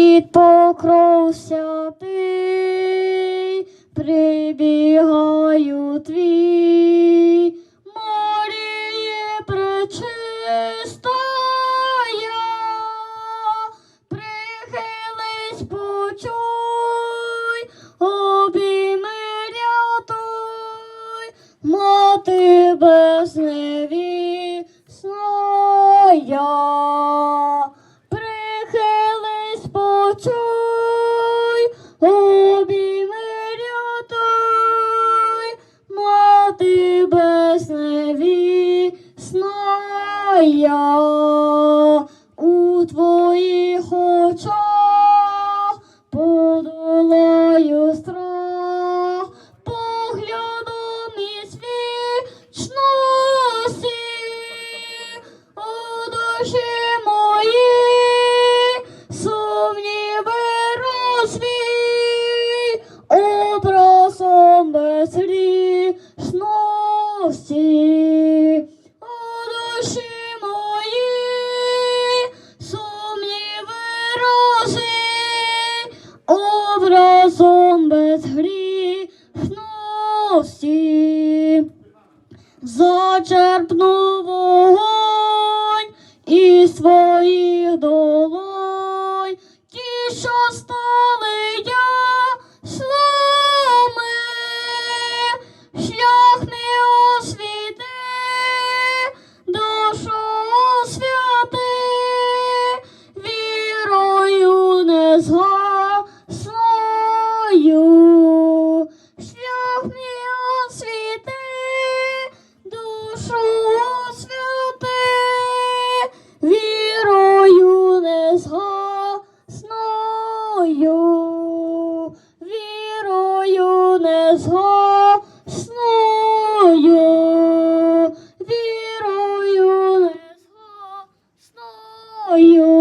Під покров святий, прибігаю твій, Маріє пречистая, прихились почуй, обійми рятуй, мати безневісная. Почуй, обійми рятуй, мати безневісная. У твоїх очах подолаю страх, поглядом із вічності, у душі У душі мої сумніви розвій, образом безгрішності. Зачерпну вогонь із своїх долонь, ті, що стали шлях освіти, душу освяти, вірою не згасною, вірою не згасною, вірою не згасною.